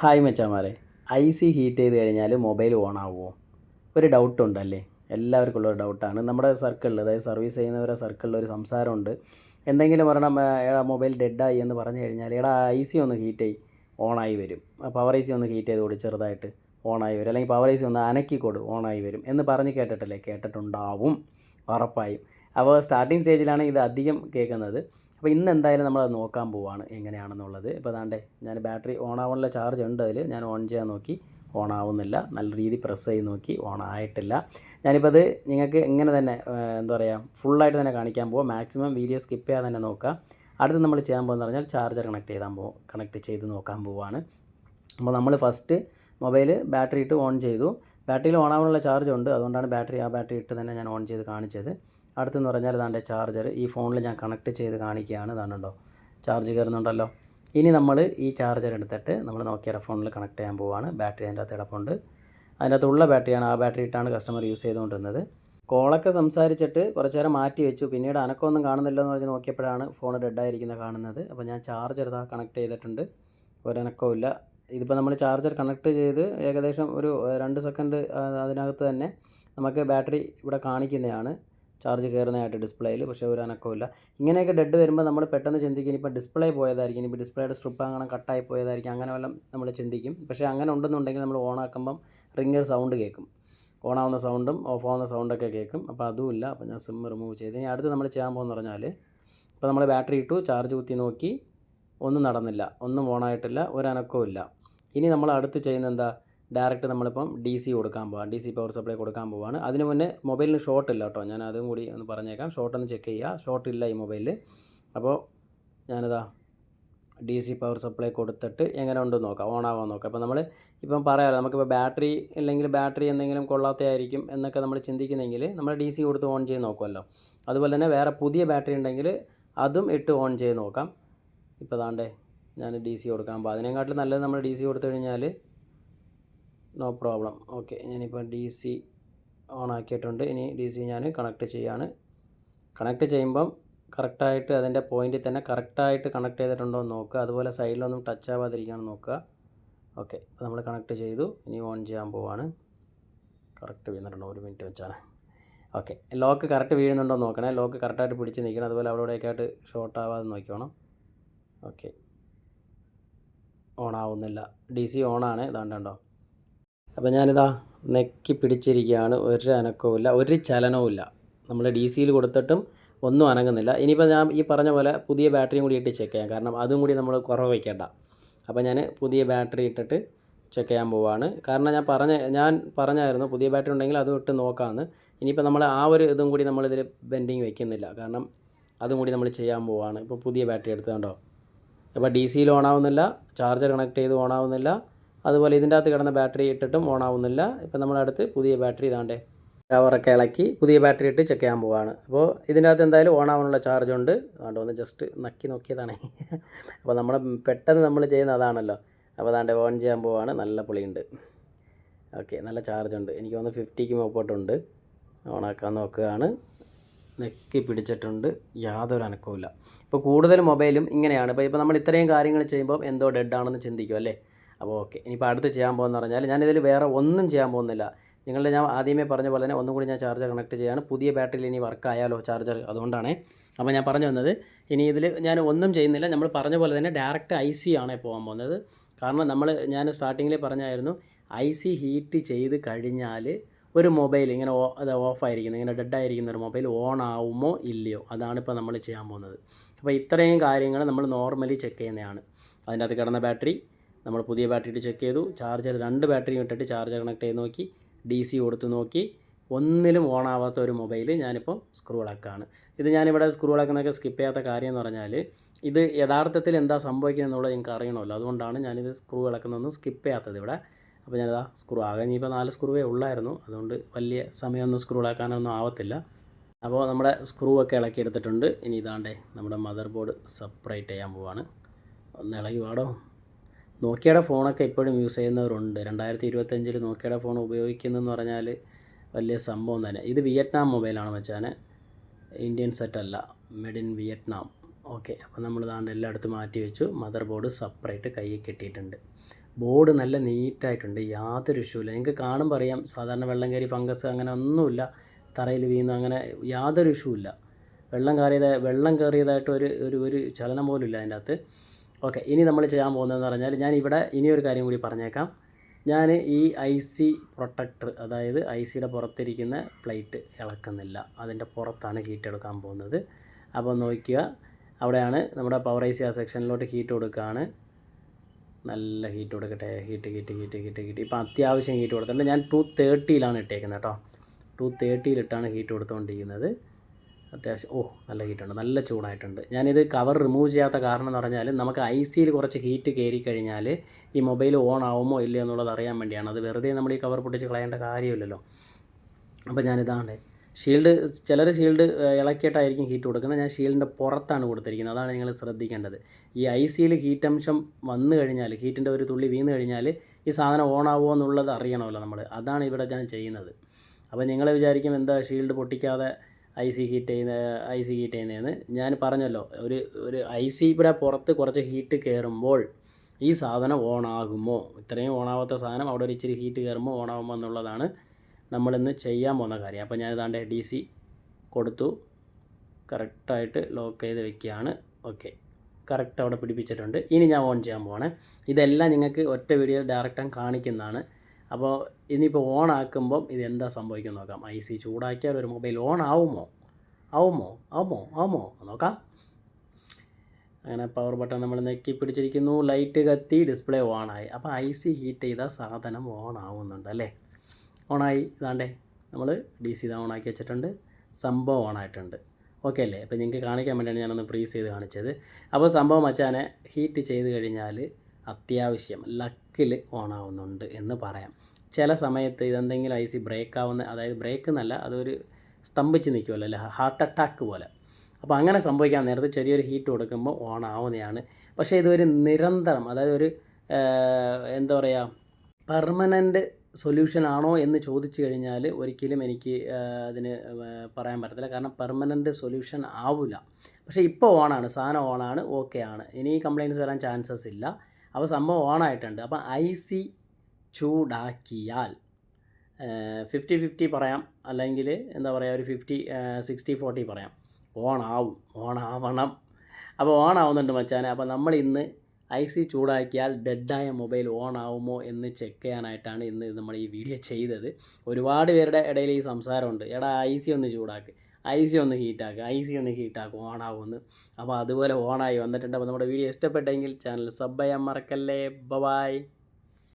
Hi മച്ചാമാരെ. I C heat ചെയ്ത് കഴിഞ്ഞാൽ മൊബൈൽ ഓൺ ആവുമോ ഒരു ഡൗട്ട് ഉണ്ടല്ലേ എല്ലാവർക്കും ഉള്ള ഒരു ഡൗട്ടാണ്. നമ്മുടെ സർക്കിളിൽ അതായത് സർവീസ് ചെയ്യുന്നവരുടെ സർക്കിളിൽ ഒരു സംസാരമുണ്ട്. എന്തെങ്കിലും പറഞ്ഞാൽ എടാ മൊബൈൽ ഡെഡായി എന്ന് പറഞ്ഞു കഴിഞ്ഞാൽ ഏടാ ഐ സി ഒന്ന് ഹീറ്റ് ചെയ് ഓണായി വരും. പവർ ഐ സി ഒന്ന് ഹീറ്റ് ചെയ്ത് കൊടു ചെറുതായിട്ട് ഓണായി വരും. അല്ലെങ്കിൽ പവർ ഐ സി ഒന്ന് അനക്കി കൊടു ഓണായി വരും എന്ന് പറഞ്ഞ് കേട്ടിട്ടല്ലേ? കേട്ടിട്ടുണ്ടാവും. ഉറപ്പായും. അപ്പോൾ സ്റ്റാർട്ടിങ് സ്റ്റേജിലാണ് ഇത് അധികം കേൾക്കുന്നത്. അപ്പോൾ ഇന്ന് എന്തായാലും നമ്മളത് നോക്കാൻ പോവാണ് എങ്ങനെയാണെന്നുള്ളത്. ഇപ്പോൾ അതാണ്ട് ഞാൻ ബാറ്ററി ഓൺ ആവാനുള്ള ചാർജ് ഉണ്ട് അതിൽ ഞാൻ ഓൺ ചെയ്യാൻ നോക്കി. ഓൺ ആവുന്നില്ല നല്ല രീതിയിൽ പ്രസ് ചെയ്ത് നോക്കി. ഓൺ ആയിട്ടില്ല ഞാനിപ്പോൾ അത് നിങ്ങൾക്ക് എങ്ങനെ തന്നെ എന്താ പറയുക ഫുള്ളായിട്ട് തന്നെ കാണിക്കാൻ പോവാം. മാക്സിമം വീഡിയോ സ്കിപ്പ് ചെയ്യാതെ തന്നെ നോക്കുക അടുത്ത് നമ്മൾ ചെയ്യാൻ പോകുന്നത് പറഞ്ഞാൽ ചാർജർ കണക്ട് ചെയ്താൽ പോകും കണക്ട് ചെയ്ത് നോക്കാൻ പോവാണ്. അപ്പോൾ നമ്മൾ ഫസ്റ്റ് മൊബൈൽ ബാറ്ററി ഇട്ട് ഓൺ ചെയ്തു. ബാറ്ററിയിൽ ഓൺ ആവാനുള്ള ചാർജ് ഉണ്ട്. അതുകൊണ്ടാണ് ബാറ്ററി ആ ബാറ്ററി ഇട്ട് തന്നെ ഞാൻ ഓൺ ചെയ്ത് കാണിച്ചത്. അടുത്തെന്ന് പറഞ്ഞാൽ ഇതാണ്ട് ചാർജർ ഈ ഫോണിൽ ഞാൻ കണക്ട് ചെയ്ത് കാണിക്കുകയാണ് ഇതാണുണ്ടോ? ചാർജ് കയറുന്നുണ്ടല്ലോ. ഇനി നമ്മൾ ഈ ചാർജർ എടുത്തിട്ട് നമ്മൾ നോക്കിയുടെ ഫോണിൽ കണക്ട് ചെയ്യാൻ പോവുകയാണ് ബാറ്ററി അതിന്റെ അകത്ത് കിടപ്പുണ്ട്. അതിന്റെ അകത്തുള്ള ബാറ്ററിയാണ് ആ ബാറ്ററി ഇട്ടാണ് കസ്റ്റമർ യൂസ് ചെയ്തുകൊണ്ടിരുന്നത്. കോളൊക്കെ സംസാരിച്ചിട്ട് കുറച്ച് നേരം മാറ്റി വെച്ചു. പിന്നീട് അനക്കമൊന്നും കാണുന്നില്ല എന്ന് പറഞ്ഞ് നോക്കിയപ്പോഴാണ് ഫോൺ ഡെഡായിരിക്കുന്നത് കാണുന്നത്. അപ്പോൾ ഞാൻ ചാർജർ ഇതാ കണക്ട് ചെയ്തിട്ടുണ്ട്. ഒരനക്കവും ഇല്ല. ഇതിപ്പോൾ നമ്മൾ ചാർജർ കണക്ട് ചെയ്ത് ഏകദേശം ഒരു രണ്ട് സെക്കൻഡ് അതിനകത്ത് തന്നെ നമുക്ക് ബാറ്ററി ഇവിടെ കാണിക്കുന്നതാണ്. ചാർജ് കയറുന്നതായിട്ട് ഡിസ്പ്ലേയിൽ പക്ഷേ ഒരു അനക്കമില്ല ഇങ്ങനെയൊക്കെ ഡെഡ് വരുമ്പോൾ നമ്മൾ പെട്ടെന്ന് ചിന്തിക്കും ഇനിയിപ്പോൾ ഡിസ്പ്ലേ പോയതായിരിക്കും ഇനിയിപ്പോൾ ഡിസ്പ്ലേയുടെ സ്ട്രിപ്പ് അങ്ങനെ കട്ടായി പോയതായിരിക്കും അങ്ങനെ വല്ലതും നമ്മൾ ചിന്തിക്കും. പക്ഷേ അങ്ങനെ ഉണ്ടെന്നുണ്ടെങ്കിൽ നമ്മൾ ഓൺ ആക്കുമ്പം റിങ്ങർ സൗണ്ട് കേൾക്കും. ഓൺ ആവുന്ന സൗണ്ടും ഓഫ് ആവുന്ന സൗണ്ടൊക്കെ കേൾക്കും. അപ്പോൾ അതുമില്ല. അപ്പോൾ ഞാൻ സിം റിമൂവ് ചെയ്ത്. ഇനി അടുത്ത് നമ്മൾ ചെയ്യാൻ പോകുന്ന പറഞ്ഞാൽ ഇപ്പോൾ നമ്മൾ ബാറ്ററി ഇട്ടു ചാർജ് കുത്തി നോക്കി ഒന്നും നടന്നില്ല ഒന്നും ഓണായിട്ടില്ല ഒരനക്കവും ഇല്ല ഇനി നമ്മൾ അടുത്ത് ചെയ്യുന്നത് എന്താ? ഡയറക്റ്റ് നമ്മളിപ്പം ഡി സി കൊടുക്കാൻ പോവാം ഡി സി പവർ സപ്ലൈ കൊടുക്കാൻ പോവാണ്. അതിന് മുന്നേ മൊബൈലിന് ഷോർട്ട് ഇല്ല കേട്ടോ ഞാൻ അതും കൂടി ഒന്ന് പറഞ്ഞേക്കാം. ഷോർട്ട് ഒന്ന് ചെക്ക് ചെയ്യുക ഷോർട്ട് ഇല്ല ഈ മൊബൈലിൽ അപ്പോൾ ഞാനിതാ ഡി സി പവർ സപ്ലൈ കൊടുത്തിട്ട് എങ്ങനെ ഉണ്ടെന്ന് നോക്കാം ഓൺ ആവാൻ നോക്കാം. അപ്പോൾ നമ്മൾ ഇപ്പം പറയാമല്ലോ നമുക്കിപ്പോൾ ബാറ്ററി അല്ലെങ്കിൽ ബാറ്ററി എന്തെങ്കിലും കൊള്ളാത്തതായിരിക്കും എന്നൊക്കെ നമ്മൾ ചിന്തിക്കുന്നെങ്കിൽ നമ്മൾ ഡി സി കൊടുത്ത് ഓൺ ചെയ്ത് നോക്കുമല്ലോ അതുപോലെ തന്നെ വേറെ പുതിയ ബാറ്ററി ഉണ്ടെങ്കിൽ അതും ഇട്ട് ഓൺ ചെയ്ത് നോക്കാം. ഇപ്പോൾ ദാണ്ടേ ഞാൻ ഡി സി കൊടുക്കാൻ അപ്പോൾ അതിനെക്കാട്ടിലും നല്ലത് നമ്മൾ ഡി സി കൊടുത്തു കഴിഞ്ഞാൽ നോ പ്രോബ്ലം ഓക്കെ ഞാനിപ്പോൾ ഡി സി ഓൺ ആക്കിയിട്ടുണ്ട് ഇനി ഡി സി ഞാൻ കണക്ട് ചെയ്യാണ്. കണക്ട് ചെയ്യുമ്പം കറക്റ്റായിട്ട് അതിന്റെ പോയിന്റിൽ തന്നെ കറക്റ്റായിട്ട് കണക്ട് ചെയ്തിട്ടുണ്ടോ എന്ന് നോക്കുക. അതുപോലെ സൈഡിലൊന്നും ടച്ച് ആവാതിരിക്കാൻ നോക്കുക. ഓക്കെ അപ്പോൾ നമ്മൾ കണക്ട് ചെയ്തു. ഇനി ഓൺ ചെയ്യാൻ പോവാണ്. കറക്റ്റ് വീണിട്ടുണ്ടോ? ഒരു മിനിറ്റ് വെച്ചാണ്. ഓക്കെ ലോക്ക് കറക്റ്റ് വീഴുന്നുണ്ടോ എന്ന് നോക്കണേ. ലോക്ക് കറക്റ്റായിട്ട് പിടിച്ച് നിൽക്കണം. അതുപോലെ അവിടെ ഇവിടെയൊക്കെ ഷോർട്ട് ആവാതെ നോക്കിക്കോണം. ഓക്കെ ഓൺ ആവുന്നില്ല ഡി സി ഓണാണ്. ഇതാണ്ടോ? അപ്പോൾ ഞാനിതാ നെക്കി പിടിച്ചിരിക്കുകയാണ്. ഒരു അനക്കവുമില്ല ഒരു ചലനവുമില്ല. നമ്മൾ ഡി സിയിൽ കൊടുത്തിട്ടും ഒന്നും അനങ്ങുന്നില്ല. ഇനിയിപ്പോൾ ഞാൻ ഈ പറഞ്ഞ പോലെ പുതിയ ബാറ്ററിയും കൂടി ഇട്ട് ചെക്ക് ചെയ്യാം. കാരണം അതും കൂടി നമ്മൾ കുറവ് വയ്ക്കേണ്ട. അപ്പോൾ ഞാൻ പുതിയ ബാറ്ററി ഇട്ടിട്ട് ചെക്ക് ചെയ്യാൻ പോവാണ്. കാരണം ഞാൻ പറഞ്ഞ ഞാൻ പറഞ്ഞായിരുന്നു പുതിയ ബാറ്ററി ഉണ്ടെങ്കിൽ അതും ഇട്ട് നോക്കാമെന്ന് ഇനിയിപ്പോൾ നമ്മൾ ആ ഒരു ഇതും കൂടി നമ്മളിതിൽ ബെൻഡിങ് വെക്കുന്നില്ല കാരണം അതും കൂടി നമ്മൾ ചെയ്യാൻ പോവാണ്. ഇപ്പോൾ പുതിയ ബാറ്ററി എടുത്തുകൊണ്ടോ അപ്പോൾ ഡി സിയിൽ ഓണാവുന്നില്ല ചാർജർ കണക്ട് ചെയ്ത് ഓൺ ആവുന്നില്ല. അതുപോലെ ഇതിന്റെ അകത്ത് കിടന്ന ബാറ്ററി ഇട്ടിട്ടും ഓൺ ആവുന്നില്ല. ഇപ്പോൾ നമ്മുടെ അടുത്ത് പുതിയ ബാറ്ററി ഇതാണ്ടേ. കവറൊക്കെ ഇളക്കി പുതിയ ബാറ്ററി ഇട്ട് ചെക്ക് ചെയ്യാൻ പോവാണ്. അപ്പോൾ ഇതിന്റെ അകത്ത് എന്തായാലും ഓൺ ആവാനുള്ള ചാർജ് ഉണ്ട്. അതുകൊണ്ട് ഒന്ന് ജസ്റ്റ് നക്കി നോക്കിയതാണ്. അപ്പോൾ നമ്മൾ പെട്ടെന്ന് നമ്മൾ ചെയ്യുന്ന അതാണല്ലോ. അപ്പോൾ അതാണ്ട് ഓൺ ചെയ്യാൻ പോവാണ്. നല്ല പുളിയുണ്ട്. ഓക്കെ നല്ല ചാർജ് ഉണ്ട്. എനിക്ക് തോന്നുന്നു ഫിഫ്റ്റിക്ക് മുപ്പോട്ടുണ്ട് ഓണാക്കാൻ നോക്കുകയാണ്. നെക്കി പിടിച്ചിട്ടുണ്ട്. യാതൊരു അനക്കവുമില്ല. ഇപ്പോൾ കൂടുതൽ മൊബൈലും ഇങ്ങനെയാണ്. ഇപ്പോൾ ഇപ്പോൾ നമ്മൾ ഇത്രയും കാര്യങ്ങൾ ചെയ്യുമ്പോൾ എന്തോ ഡെഡ് ആണെന്ന് ചിന്തിക്കും അല്ലേ? അപ്പോൾ ഓക്കെ. ഇനിയിപ്പോൾ അടുത്ത് ചെയ്യാൻ പോകുന്ന പറഞ്ഞാൽ ഞാനിതിൽ വേറെ ഒന്നും ചെയ്യാൻ പോകുന്നില്ല. നിങ്ങളുടെ ഞാൻ ആദ്യമേ പറഞ്ഞ പോലെ തന്നെ ഒന്നും കൂടി ഞാൻ ചാർജർ കണക്ട് ചെയ്യാണ്. പുതിയ ബാറ്ററിയിൽ ഇനി വർക്ക് ആയാലോ ചാർജർ അതുകൊണ്ടാണ്. അപ്പോൾ ഞാൻ പറഞ്ഞു വന്നത് ഇനി ഇതിൽ ഞാൻ ഒന്നും ചെയ്യുന്നില്ല. നമ്മൾ പറഞ്ഞ പോലെ തന്നെ ഡയറക്റ്റ് ഐ സി ആണ് പോകാൻ പോകുന്നത്. കാരണം നമ്മൾ ഞാൻ സ്റ്റാർട്ടിങ്ങിൽ പറഞ്ഞായിരുന്നു ഐ സി ഹീറ്റ് ചെയ്ത് കഴിഞ്ഞാൽ ഒരു മൊബൈൽ ഇങ്ങനെ ഓ അത് ഓഫായിരിക്കുന്നു ഇങ്ങനെ ഡെഡ് ആയിരിക്കുന്ന ഒരു മൊബൈൽ ഓൺ ആവുമോ ഇല്ലയോ? അതാണ് ഇപ്പോൾ നമ്മൾ ചെയ്യാൻ പോകുന്നത്. അപ്പോൾ ഇത്രയും കാര്യങ്ങൾ നമ്മൾ നോർമലി ചെക്ക് ചെയ്യുന്നതാണ്. അതിന്റെ അകത്ത് കിടന്ന ബാറ്ററി നമ്മൾ പുതിയ ബാറ്ററി ഇട്ട് ചെക്ക് ചെയ്തു. ചാർജർ രണ്ട് ബാറ്ററിയും ഇട്ടിട്ട് ചാർജർ കണക്ട് ചെയ്ത് നോക്കി. ഡി സി കൊടുത്ത് നോക്കി. ഒന്നിലും ഓൺ ആവാത്ത ഒരു മൊബൈൽ ഞാനിപ്പോൾ സ്ക്രൂ ഇളക്കാണ് ഇത് ഞാനിവിടെ സ്ക്രൂ ഇളക്കുന്നതൊക്കെ സ്കിപ്പ് ചെയ്യാത്ത കാര്യം എന്ന് പറഞ്ഞാൽ ഇത് യഥാർത്ഥത്തിൽ എന്താ സംഭവിക്കുന്നത് എന്നുള്ളത് എനിക്ക് അറിയണമല്ലോ. അതുകൊണ്ടാണ് ഞാനിത് സ്ക്രൂ ഇളക്കുന്നതൊന്നും സ്കിപ്പ് ചെയ്യാത്തത് ഇവിടെ. അപ്പോൾ ഞാനിതാ സ്ക്രൂ ആകെ ഇനിയിപ്പോൾ നാല് സ്ക്രൂവേ ഉള്ളായിരുന്നു. അതുകൊണ്ട് വലിയ സമയമൊന്നും സ്ക്രൂ ഇളക്കാനൊന്നും ആവത്തില്ല. അപ്പോൾ നമ്മുടെ സ്ക്രൂ ഒക്കെ ഇളക്കിയെടുത്തിട്ടുണ്ട് ഇനി ഇതാണ്ടേ നമ്മുടെ മദർ ബോർഡ് സെപ്പറേറ്റ് ചെയ്യാൻ പോവാണ്. ഒന്ന് ഇളകി പാടോ നോക്കിയയുടെ ഫോണൊക്കെ ഇപ്പോഴും യൂസ് ചെയ്യുന്നവരുണ്ട്. രണ്ടായിരത്തി ഇരുപത്തഞ്ചിൽ നോക്കിയയുടെ ഫോൺ ഉപയോഗിക്കുന്നതെന്ന് പറഞ്ഞാൽ വലിയ സംഭവം തന്നെ. ഇത് വിയറ്റ്നാം മൊബൈലാണ് വെച്ചാൽ ഇന്ത്യൻ സെറ്റ് അല്ല. മെഡ് ഇൻ വിയറ്റ്നാം. ഓക്കെ അപ്പോൾ നമ്മൾ ദാണ്ട് എല്ലായിടത്തും മാറ്റി വെച്ചു. മദർ ബോർഡ് സെപ്പറേറ്റ് കയ്യിൽ കെട്ടിയിട്ടുണ്ട്. ബോർഡ് നല്ല നീറ്റായിട്ടുണ്ട്. യാതൊരു ഇഷ്യൂല്ല നിങ്ങൾക്ക് കാണുമ്പോൾ അറിയാം. സാധാരണ വെള്ളം കയറി ഫംഗസ് അങ്ങനെ ഒന്നുമില്ല. തറയിൽ വീഴുന്നു അങ്ങനെ യാതൊരു ഇഷ്യൂ ഇല്ല. വെള്ളം കയറിയതായ വെള്ളം കയറിയതായിട്ട് ഒരു ഒരു ഒരു ചലനം പോലും ഇല്ല അതിന്റെ അകത്ത്. ഓക്കെ ഇനി നമ്മൾ ചെയ്യാൻ പോകുന്നതെന്ന് പറഞ്ഞാൽ ഞാൻ ഇവിടെ ഇനിയൊരു കാര്യം കൂടി പറഞ്ഞേക്കാം. ഞാൻ ഈ ഐ സി പ്രൊട്ടക്ടർ അതായത് ഐ സിയുടെ പുറത്തിരിക്കുന്ന പ്ലേറ്റ് ഇളക്കുന്നില്ല. അതിന്റെ പുറത്താണ് ഹീറ്റ് എടുക്കാൻ പോകുന്നത്. അപ്പോൾ നോക്കുക അവിടെയാണ് നമ്മുടെ പവർ ഐ സി ആ സെക്ഷനിലോട്ട് ഹീറ്റ് കൊടുക്കുകയാണ് നല്ല ഹീറ്റ് കൊടുക്കട്ടെ. Heat heat heat heat heat ഇപ്പോൾ അത്യാവശ്യം ഹീറ്റ് കൊടുത്തിട്ടുണ്ട്. ഞാൻ ടു തേർട്ടിയിലാണ് ഇട്ടേക്കുന്നത് കേട്ടോ. ടു തേർട്ടിയിലിട്ടാണ് ഹീറ്റ് കൊടുത്തുകൊണ്ടിരിക്കുന്നത് അത്യാവശ്യം ഓ നല്ല ഹീറ്റുണ്ട് നല്ല ചൂടായിട്ടുണ്ട്. ഞാനിത് കവർ റിമൂവ് ചെയ്യാത്ത കാരണം എന്ന് പറഞ്ഞാൽ നമുക്ക് ഐ സിയിൽ കുറച്ച് ഹീറ്റ് കയറി കഴിഞ്ഞാൽ ഈ മൊബൈൽ ഓൺ ആവുമോ ഇല്ലയോ എന്നുള്ളത് അറിയാൻ വേണ്ടിയാണ്. അത് വെറുതെ നമ്മൾ ഈ കവർ പൊട്ടിച്ച് കളയേണ്ട കാര്യമില്ലല്ലോ. അപ്പോൾ ഞാനിതാണ്. ഷീൽഡ് ചിലർ ഷീൽഡ് ഇളക്കിയിട്ടായിരിക്കും ഹീറ്റ് കൊടുക്കുന്നത്. ഞാൻ ഷീൽഡിന്റെ പുറത്താണ് കൊടുത്തിരിക്കുന്നത്. അതാണ് നിങ്ങൾ ശ്രദ്ധിക്കേണ്ടത്. ഈ ഐ സിയിൽ ഹീറ്റ് അംശം വന്നു കഴിഞ്ഞാൽ ഹീറ്റിന്റെ ഒരു തുള്ളി വീണ് കഴിഞ്ഞാൽ ഈ സാധനം ഓൺ ആവുമോ എന്നുള്ളത് അറിയണമല്ലോ നമ്മൾ അതാണ് ഇവിടെ ഞാൻ ചെയ്യുന്നത്. അപ്പോൾ നിങ്ങൾ വിചാരിക്കും എന്താ ഷീൽഡ് പൊട്ടിക്കാതെ ഐ സി ഹീറ്റ് ചെയ്യുന്ന ഐ സി ഹീറ്റ് ചെയ്യുന്നതെന്ന് ഞാൻ പറഞ്ഞല്ലോ. ഒരു ഒരു ഐ സി ഇവിടെ പുറത്ത് കുറച്ച് ഹീറ്റ് കയറുമ്പോൾ ഈ സാധനം ഓണാകുമോ ഇത്രയും ഓണാവാത്ത സാധനം അവിടെ ഒരു ഇച്ചിരി ഹീറ്റ് കയറുമ്പോൾ ഓണാകുമോ എന്നുള്ളതാണ് നമ്മളിന്ന് ചെയ്യാൻ പോകുന്ന കാര്യം. അപ്പോൾ ഞാൻ ഇതാണ്ട് ഡി സി കൊടുത്തു. കറക്റ്റായിട്ട് ലോക്ക് ചെയ്ത് വെക്കുകയാണ്. ഓക്കെ കറക്റ്റ് അവിടെ പിടിപ്പിച്ചിട്ടുണ്ട്. ഇനി ഞാൻ ഓൺ ചെയ്യാൻ പോവാണ്. ഇതെല്ലാം നിങ്ങൾക്ക് ഒറ്റ വീഡിയോ ഡയറക്റ്റ് കാണിക്കുന്നതാണ്. അപ്പോൾ ഇനിയിപ്പോൾ ഓൺ ആക്കുമ്പം ഇത് എന്താ സംഭവിക്കുന്നത് നോക്കാം. ഐ സി ചൂടാക്കിയാൽ ഒരു മൊബൈൽ ഓൺ ആവുമോ? ആവുമോ? ആവുമോ? ആവുമോ നോക്കാം. അങ്ങനെ പവർ ബട്ടൺ നമ്മൾ നെക്കി പിടിച്ചിരിക്കുന്നു. ലൈറ്റ് കത്തി ഡിസ്പ്ലേ ഓണായി. അപ്പോൾ ഐ സി ഹീറ്റ് ചെയ്താൽ സാധനം ഓൺ ആവുന്നുണ്ട് അല്ലേ? ഓണായി. ഇതാണ്ടേ. നമ്മൾ ഡി സി ഇതാ ഓണാക്കി വെച്ചിട്ടുണ്ട്. സംഭവം ഓണായിട്ടുണ്ട്. ഓക്കെ അല്ലേ? അപ്പോൾ നിങ്ങൾക്ക് കാണിക്കാൻ വേണ്ടിയാണ് ഞാനൊന്ന് ഫ്രീസ് ചെയ്ത് കാണിച്ചത്. അപ്പോൾ സംഭവം മച്ചാനെ ഹീറ്റ് ചെയ്ത് കഴിഞ്ഞാൽ അത്യാവശ്യം ലക്കിൽ ഓണാവുന്നുണ്ട് എന്ന് പറയാം. ചില സമയത്ത് ഇതെന്തെങ്കിലും ഐ സി ബ്രേക്ക് ആവുന്ന അതായത് ബ്രേക്ക് എന്നല്ല അതൊരു സ്തംഭിച്ച് നിൽക്കുമല്ലോ അല്ലെ ഹാർട്ട് അറ്റാക്ക് പോലെ. അപ്പോൾ അങ്ങനെ സംഭവിക്കാൻ നേരത്തെ ചെറിയൊരു ഹീറ്റ് കൊടുക്കുമ്പോൾ ഓൺ ആവുന്നതാണ് പക്ഷേ ഇതൊരു നിരന്തരം അതായത് ഒരു എന്താ പറയുക പെർമനന്റ് സൊല്യൂഷൻ ആണോ എന്ന് ചോദിച്ചു കഴിഞ്ഞാൽ ഒരിക്കലും എനിക്ക് അതിന് പറയാൻ പറ്റത്തില്ല. കാരണം പെർമനന്റ് സൊല്യൂഷൻ ആവില്ല. പക്ഷേ ഇപ്പോൾ ഓണാണ് സാധനം ഓണാണ് ഓക്കെ ആണ്. ഇനി കംപ്ലയിന്റ്സ് വരാൻ ചാൻസസ് ഇല്ല. അപ്പോൾ സംഭവം ഓണായിട്ടുണ്ട് അപ്പം ഐ സി ചൂടാക്കിയാൽ ഫിഫ്റ്റി ഫിഫ്റ്റി പറയാം. അല്ലെങ്കിൽ എന്താ പറയുക ഒരു ഫിഫ്റ്റി സിക്സ്റ്റി ഫോർട്ടി പറയാം. ഓൺ ആവണം. അപ്പോൾ ഓൺ ആവുന്നുണ്ട് മച്ചാനെ. അപ്പോൾ നമ്മൾ ഇന്ന് ഐ സി ചൂടാക്കിയാൽ ഡെഡായ മൊബൈൽ ഓൺ ആവുമോ എന്ന് ചെക്ക് ചെയ്യാനായിട്ടാണ് ഇന്ന് നമ്മൾ ഈ വീഡിയോ ചെയ്തത്. ഒരുപാട് പേരുടെ ഇടയിൽ ഈ സംസാരമുണ്ട്. എടാ ഐ സി ഒന്ന് ചൂടാക്ക്. ഐ സി ഒന്ന് ഹീറ്റാക്കുക ഐ സി ഒന്ന് ഹീറ്റാക്കും ഓണാവുമെന്ന് അപ്പോൾ അതുപോലെ ഓണായി വന്നിട്ടുണ്ട്. അപ്പോൾ നമ്മുടെ വീഡിയോ ഇഷ്ടപ്പെട്ടെങ്കിൽ ചാനൽ സബ് ചെയ്യാൻ മറക്കല്ലേ. ബൈ